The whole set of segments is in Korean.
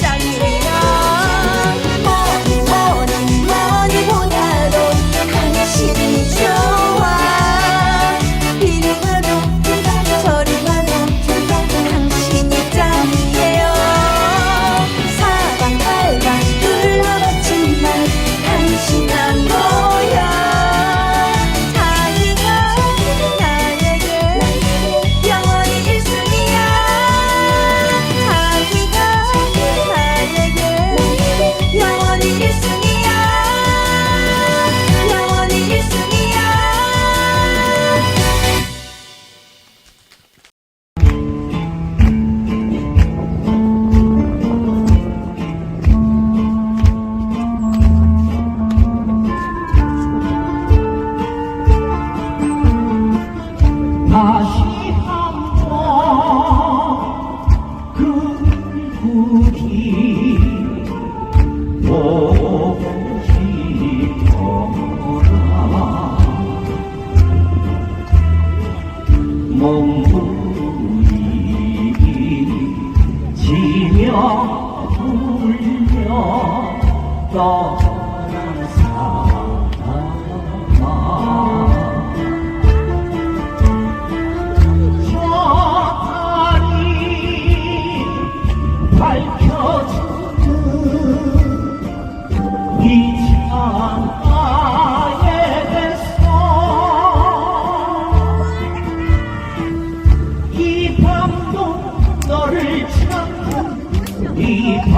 tell you.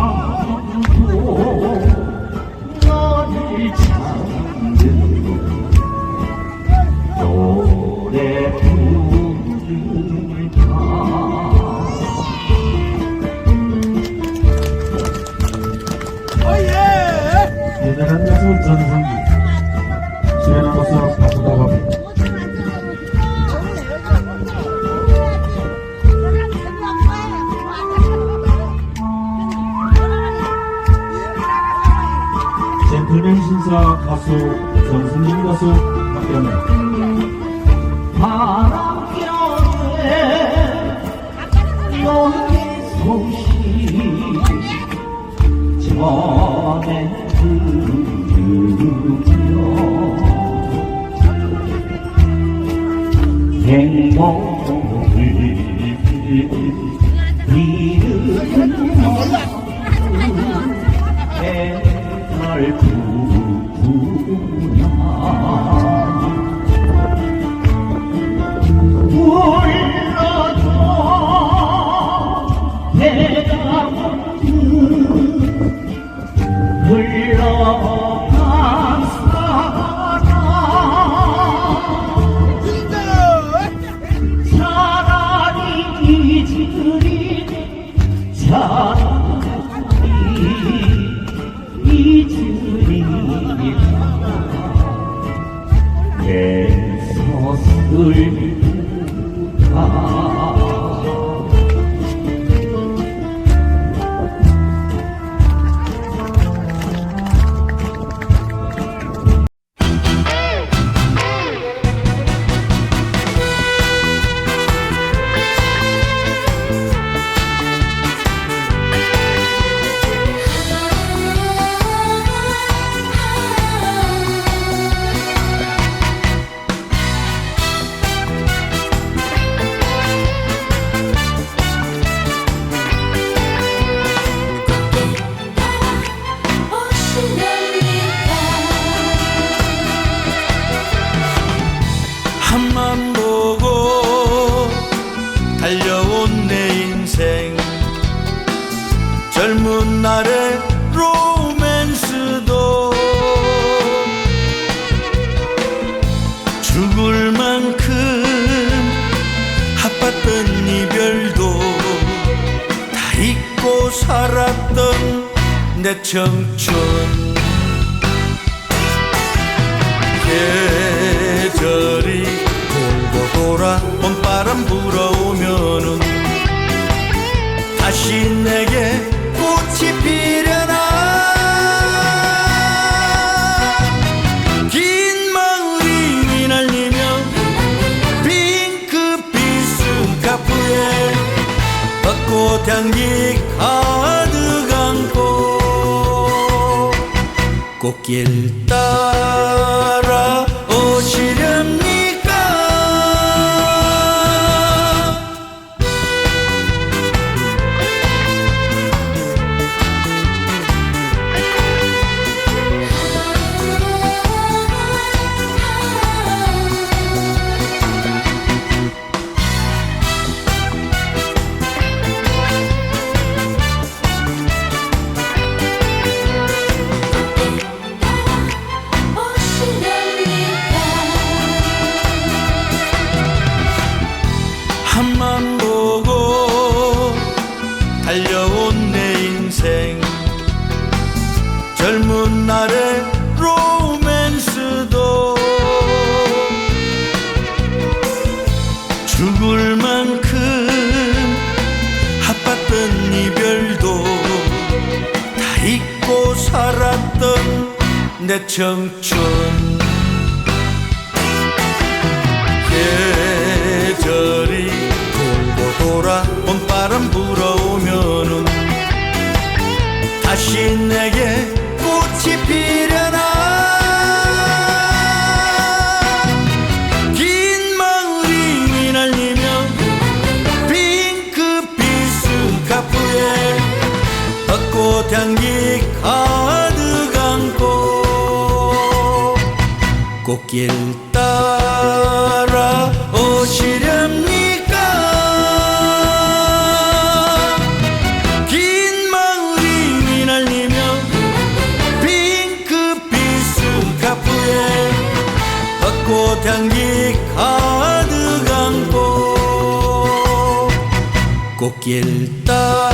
어, 예. 예. 전성기 예수님 가수 박병현 바람결에 너의 소식 전해 들으며 행복이 이르는 내 삶 Ah! 살았던 내 청춘. 계절이 돌고 돌아 봄바람 불어오면은 다시 내게 꽃향기 가득 안고 꽃길 따 향기 가득 안고. 꽃길 따라 오시렵니까? 긴 마을이 니날리며 핑크빛 스카프에 벚꽃 향기 가득 안고. 꽃길 따라